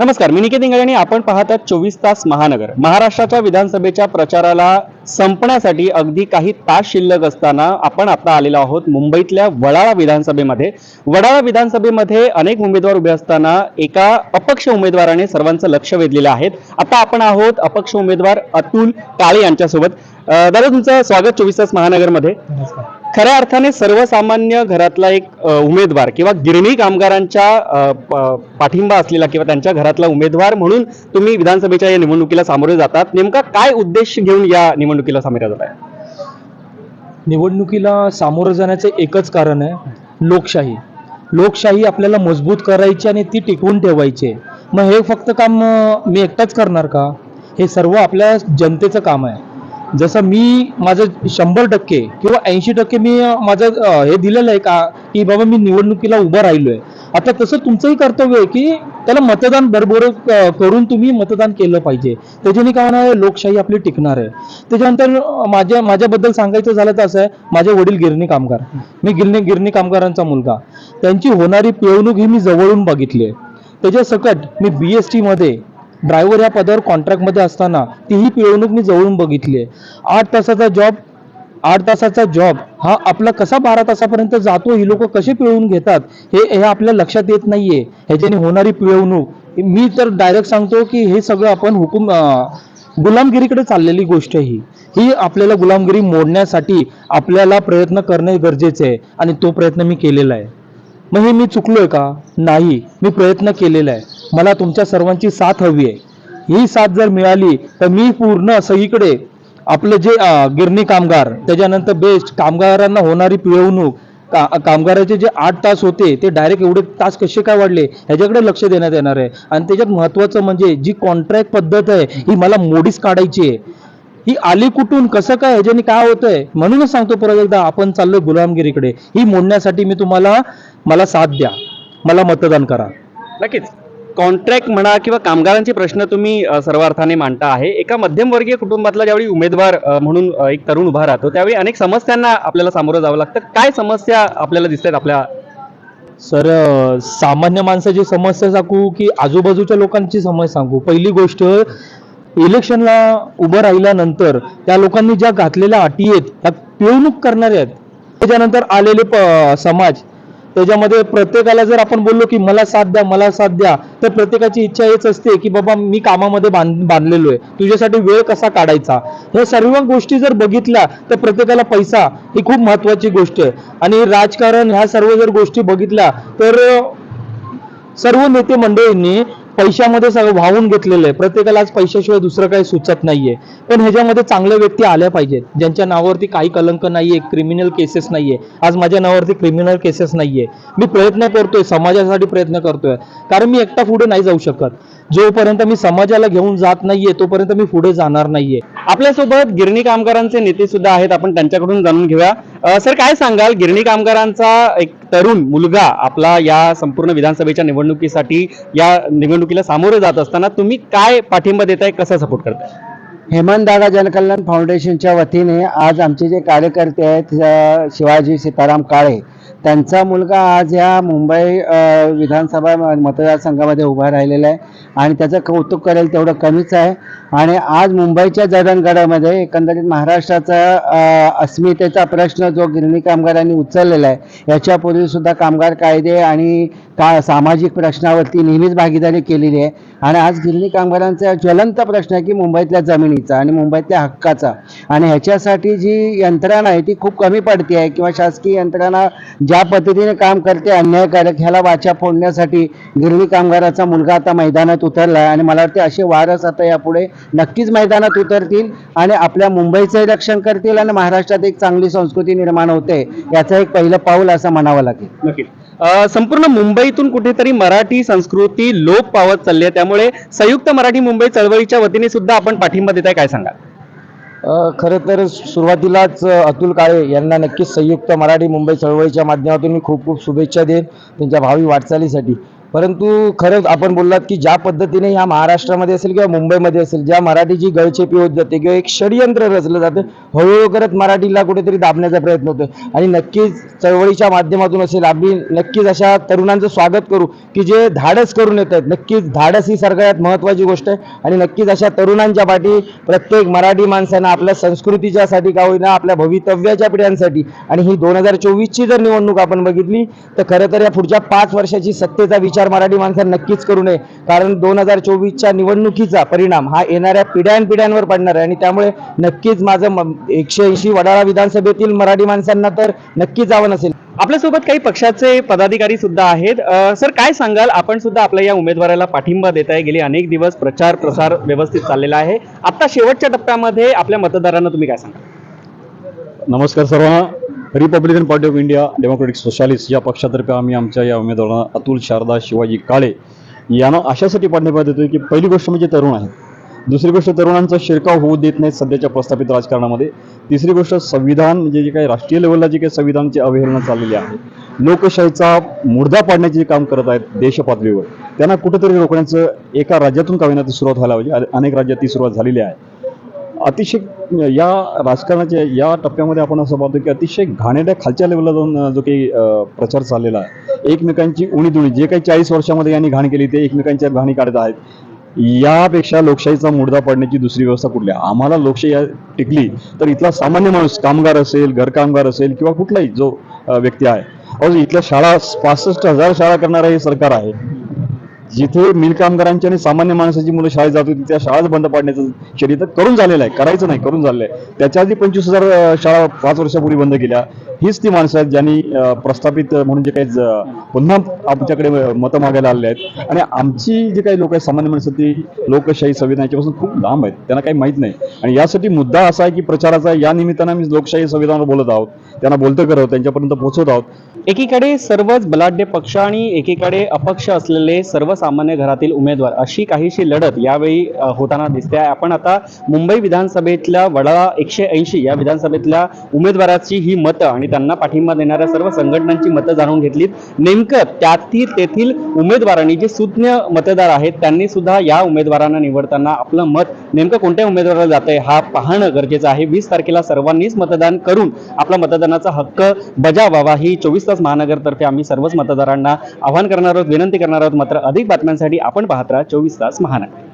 नमस्कार मी निकेत इंगळे आणि आपण पाहतात चोवीस तास महानगर. महाराष्ट्राच्या विधानसभेच्या प्रचाराला संपण्यासाठी अगदी काही तास शिल्लक असताना आपण आता आलेलो आहोत मुंबईतल्या वडाळा विधानसभेमध्ये. वडाळा विधानसभेमध्ये अनेक उमेदवार उभे असताना एका अपक्ष उमेदवाराने सर्वांचं लक्ष वेधलेलं आहे. आता आपण आहोत अपक्ष उमेदवार अतुल काळे यांच्यासोबत. दादा तुमचं स्वागत चोवीस तास महानगरमध्ये. खऱ्या अर्थाने सर्वसामान्य घरातला एक उमेदवार किंवा गिरणी कामगारांच्या प- पाठिंबा असलेला किंवा त्यांच्या घरातला उमेदवार म्हणून तुम्ही विधानसभेच्या या निवडणुकीला सामोरे जातात. नेमका काय उद्देश घेऊन या निवडणुकीला सामोरे जात आहे? निवडणुकीला सामोरं जाण्याचं एकच कारण आहे लोकशाही. लोकशाही आपल्याला मजबूत करायची आणि ती टिकवून ठेवायची आहे. मग हे फक्त काम मी एकटाच करणार का? हे सर्व आपल्या जनतेचं काम आहे. जसं मी माझं शंभर टक्के किंवा ऐंशी टक्के मी माझं हे दिलेलं आहे का की बाबा मी निवडणुकीला उभं राहिलोय. आता तसं तुमचंही कर्तव्य आहे की त्याला मतदान बरोबर करून तुम्ही मतदान केलं पाहिजे. त्याच्याने काय होणार लोकशाही आपली टिकणार आहे. त्याच्यानंतर माझ्या माझ्याबद्दल सांगायचं झालं तर असं आहे माझे वडील गिरणी कामगार. मी गिरणी गिरणी कामगारांचा मुलगा. त्यांची होणारी पिळवणूक ही मी जवळून बघितली आहे. त्याच्या सकट मी बी एस टीमध्ये ड्रायव्हर या पदावर कॉन्ट्रॅक्टमध्ये असताना तीही पिळवणूक मी जवळून बघितली आहे. आठ तासाचा जॉब आठ तासाचा जॉब हा आपला कसा बारा तासापर्यंत जातो ही लोक कसे पिळवून घेतात हे हे आपल्या लक्षात येत नाहीये. ह्याच्याने होणारी पिळवणूक मी तर डायरेक्ट सांगतो की हे सगळं आपण हुकूम गुलामगिरीकडे चाललेली गोष्ट ही. ही आपल्याला गुलामगिरी मोडण्यासाठी आपल्याला प्रयत्न करणे गरजेचे आहे आणि तो प्रयत्न मी केलेला आहे. मग हे मी चुकलोय का? नाही. मी प्रयत्न केलेला आहे. मला तुमच्या सर्वांची साथ हवी आहे. ही साथ जर मिळाली तर मी पूर्ण सगळीकडे आपलं जे गिरणी कामगार त्याच्यानंतर बेस्ट कामगारांना होणारी पिळवणूक का कामगाराचे जे आठ तास होते ते डायरेक्ट एवढे तास कसे काय वाढले ह्याच्याकडे लक्ष देण्यात येणार आहे. आणि त्याच्यात महत्त्वाचं म्हणजे जी कॉन्ट्रॅक्ट पद्धत आहे ही मला मोडीच काढायची आहे. ही आली कुठून कसं काय ह्याच्याने काय होतंय म्हणूनच सांगतो परत एकदा आपण चाललोय गुलामगिरीकडे. ही मोडण्यासाठी मी तुम्हाला मला साथ द्या. मला मतदान करा. नक्कीच. कॉन्ट्रॅक्ट म्हणा किंवा कामगारांचे प्रश्न तुम्ही सर्वार्थाने सर्व अर्थाने मांडता आहे. एका मध्यमवर्गीय कुटुंबातला ज्यावेळी उमेदवार म्हणून एक तरुण उभा राहतो त्यावेळी अनेक समस्यांना आपल्याला सामोरं जावं लागतं. काय समस्या आपल्याला दिसतात आपल्या? सर सामान्य माणसाची समस्या सांगू की आजूबाजूच्या लोकांची समस्या सांगू. पहिली गोष्ट इलेक्शनला उभं राहिल्यानंतर त्या लोकांनी ज्या घातलेल्या अटी आहेत त्या पिळवणूक करणाऱ्या आहेत. त्याच्यानंतर आलेले प- समाज त्याच्यामध्ये प्रत्येकाला जर आपण बोललो की मला साथ द्या मला साथ द्या तर प्रत्येकाची इच्छा हेच असते की बाबा मी कामामध्ये बांध बांधलेलो आहे तुझ्यासाठी वेळ कसा काढायचा? ह्या सर्व गोष्टी जर बघितल्या तर प्रत्येकाला पैसा ही खूप महत्वाची गोष्ट आहे. आणि राजकारण ह्या सर्व जर गोष्टी बघितल्या तर सर्व नेते मंडळींनी पैशामध्ये सगळं वाहून घेतलेलं आहे. प्रत्येकाला आज पैशाशिवाय दुसरं काही सुचत नाहीये. पण ह्याच्यामध्ये चांगल्या व्यक्ती आल्या पाहिजेत. ज्यांच्या नावावरती काही कलंक नाहीये क्रिमिनल केसेस नाहीये. आज माझ्या नावावरती क्रिमिनल केसेस नाहीये. मी प्रयत्न करतोय समाजासाठी प्रयत्न करतोय. कारण मी एकटा पुढे नाही जाऊ शकत. जोपर्यंत मी समाजाला घेऊन जात नाहीये तोपर्यंत मी पुढे जाणार नाहीये. आपल्यासोबत गिरणी कामगारांचे नेते सुद्धा आहेत. आपण त्यांच्याकडून जाणून घेऊया. सर काय सांगाल? गिरणी कामगारांचा एक तरुण मुलगा आपला या संपूर्ण विधानसभेच्या निवडणुकीसाठी या निवडणुकीला सामोरे जात असताना तुम्ही काय पाठिंबा देताय? कसा सपोर्ट करताय? हेमंतदादा जनकल्याण फाउंडेशनच्या वतीने आज आमचे जे कार्यकर्ते आहेत शिवाजी सीताराम काळे त्यांचा मुलगा आज ह्या मुंबई विधानसभा मतदारसंघामध्ये उभा राहिलेला आहे आणि त्याचं कौतुक करेल तेवढं कमीच आहे. आणि आज मुंबईच्या जडणगडामध्ये एकंदरीत महाराष्ट्राचा अस्मितेचा प्रश्न जो गिरणी कामगारांनी उचललेला आहे याच्यापूर्वीसुद्धा कामगार कायदे आणि का सामाजिक प्रश्नावरती नेहमीच भागीदारी केलेली आहे. आणि आज गिरणी कामगारांचा ज्वलंत प्रश्न आहे की मुंबईतल्या जमिनीचा आणि मुंबईतल्या हक्काचा. आणि ह्याच्यासाठी जी यंत्रणा आहे ती खूप कमी पडते आहे किंवा शासकीय यंत्रणा ज्या पद्धतीने काम करते अन्यायकारक ह्याला वाचा फोडण्यासाठी गिरणी कामगाराचा मुलगा आता मैदानात उतरला आहे आणि मला वाटते असे वारस आता यापुढे नक्कीच मैदानात उतरतील आणि आपल्या मुंबईचंही रक्षण करतील आणि महाराष्ट्रात एक चांगली संस्कृती निर्माण होते. याचं एक पहिलं पाऊल असं म्हणावं लागेल. नक्की संपूर्ण मुंबईतून कुठेतरी मराठी संस्कृती लोप पावत चालली आहे. त्यामुळे संयुक्त मराठी मुंबई चळवळीच्या वतीने सुद्धा आपण पाठिंबा देताय काय सांगा खरं तर सुरुवातीलाच अतुल काळे यांना नक्कीच संयुक्त मराठी मुंबई चळवळीच्या माध्यमातून मी खूप खूप शुभेच्छा देईन. त्यांच्या भावी वाटचालीसाठी. परंतु खरंच आपण बोललात की ज्या पद्धतीने या महाराष्ट्रामध्ये असेल किंवा मुंबईमध्ये असेल ज्या मराठीची गळचेपी होत जाते किंवा एक षडयंत्र रचलं जातं हळूहळू करत मराठीला कुठेतरी दाबण्याचा प्रयत्न होतो आणि नक्कीच चळवळीच्या माध्यमातून असेल आम्ही नक्कीच अशा तरुणांचं स्वागत करू की जे धाडस करून येत आहेत. नक्कीच धाडस ही सगळ्यात महत्त्वाची गोष्ट आहे आणि नक्कीच अशा तरुणांच्या पाठी प्रत्येक मराठी माणसानं आपल्या संस्कृतीच्यासाठी का होईना आपल्या भवितव्याच्या पिढ्यांसाठी. आणि ही दोन हजार चोवीसची जर निवडणूक आपण बघितली तर खरं तर या पुढच्या पाच वर्षाची सत्तेचा विचार मराठी माणसांनी नक्कीच करू नये. कारण दोन हजार चोवीसच्या निवडणुकीचा परिणाम हा येणाऱ्या पिढ्यानपिढ्यांवर पडणार आहे. आणि त्यामुळे नक्कीच माझं एकशे ऐंशी वडाळा विधानसभेतील मराठी माणसांना तर नक्कीच आव्हान असेल आपल्यासोबत काही पक्षाचे पदाधिकारी सुद्धा आहेत. सर काय सांगाल? आपण सुद्धा आपल्या या उमेदवाराला पाठिंबा देत आहे. गेली अनेक दिवस प्रचार प्रसार व्यवस्थित चाललेला आहे. आता शेवटच्या टप्प्यामध्ये आपल्या मतदारांना तुम्ही काय सांगाल? नमस्कार सर्वांना. Republican Party of India Democratic Socialist या पक्षातर्फे आम्ही आमच्या या उमेदवारांना अतुल शारदा शिवाजी काळे यांना अशासाठी पाठिंबा देतोय की पहिली गोष्ट म्हणजे तरुण आहेत दुसरी गोष्ट तरुणांचा शिरकाव होऊ देत नाही सध्याच्या प्रस्थापित राजकारणामध्ये. तिसरी गोष्ट संविधान म्हणजे जे काही राष्ट्रीय लेवलला जे काही संविधानाची अवहेलना चाललेली आहे लोकशाहीचा मुर्दा पाडण्याचे जे काम करत आहेत देशपातळीवर त्यांना कुठेतरी रोखण्याचं एका राज्यातून का होईना ती सुरुवात व्हायला पाहिजे. अनेक राज्यात ती सुरुवात झालेली आहे. अतिशय या राजकारणाच्या या टप्प्यामध्ये आपण असं पाहतो की अतिशय घाणेड्या खालच्या लेवलला जाऊन जो काही प्रचार चाललेला आहे. एकमेकांची उणीधुणी जे काही चाळीस वर्षामध्ये यांनी घाण केली ते एकमेकांच्या घाणी काढत आहेत. यापेक्षा लोकशाहीचा मुर्दा पडण्याची दुसरी व्यवस्था कुठली आहे? आम्हाला लोकशाही टिकली तर इथला सामान्य माणूस कामगार असेल घरकामगार असेल किंवा कुठलाही जो व्यक्ती आहे. अहो इथल्या शाळा पासष्ट हजार शाळा करणारं हे सरकार आहे. जिथे मिल कामगारांची आणि सामान्य माणसाची मुलं शाळेत जात होती त्या शाळाच बंद पाडण्याचं शर्यत करून झालेलं आहे करायचं नाही करून झालेलं आहे. त्याच्या आधी पंचवीस हजार शाळा पाच वर्षापूर्वी बंद केल्या. हीच ती माणसं आहेत ज्यांनी प्रस्थापित म्हणून जे काही पुन्हा आमच्याकडे मतं मागायला आलेले आहेत. आणि आमची जे काही लोक आहेत सामान्य माणसं ती लोकशाही संविधानाच्यापासून खूप लांब आहेत त्यांना काही माहीत नाही. आणि यासाठी मुद्दा असा आहे की प्रचाराचा या निमित्तानं आम्ही लोकशाही संविधानावर बोलत आहोत. त्यांना बोलतं करत त्यांच्यापर्यंत पोहोचवत आहोत. एकीकडे सर्वच बलाढ्य पक्ष आणि एकीकडे अपक्ष असलेले सर्वसामान्य घरातील उमेदवार अशी काहीशी लढत यावेळी होताना दिसते. आहे आपण आता मुंबई विधानसभेतल्या वडाळा एकशे ऐंशी या विधानसभेतल्या उमेदवाराची ही मतं आणि त्यांना पाठिंबा देणाऱ्या सर्व संघटनांची मतं जाणून घेतलीत. नेमकं त्यातील तेथील उमेदवारांनी जे सुज्ञ मतदार आहेत त्यांनी सुद्धा या उमेदवारांना निवडताना आपलं मत नेमकं कोणत्या उमेदवाराला जातंय हा पाहणं गरजेचं आहे. वीस तारखेला सर्वांनीच मतदान करून आपला मतदानाचा हक्क बजावावा. ही चोवीस तास महानगरतर्फे आम्ही सर्वच मतदारांना आवाहन करणार आहोत विनंती करणार आहोत. मात्र अधिक बातम्यांसाठी आपण पाहत राहा चोवीस तास महानगर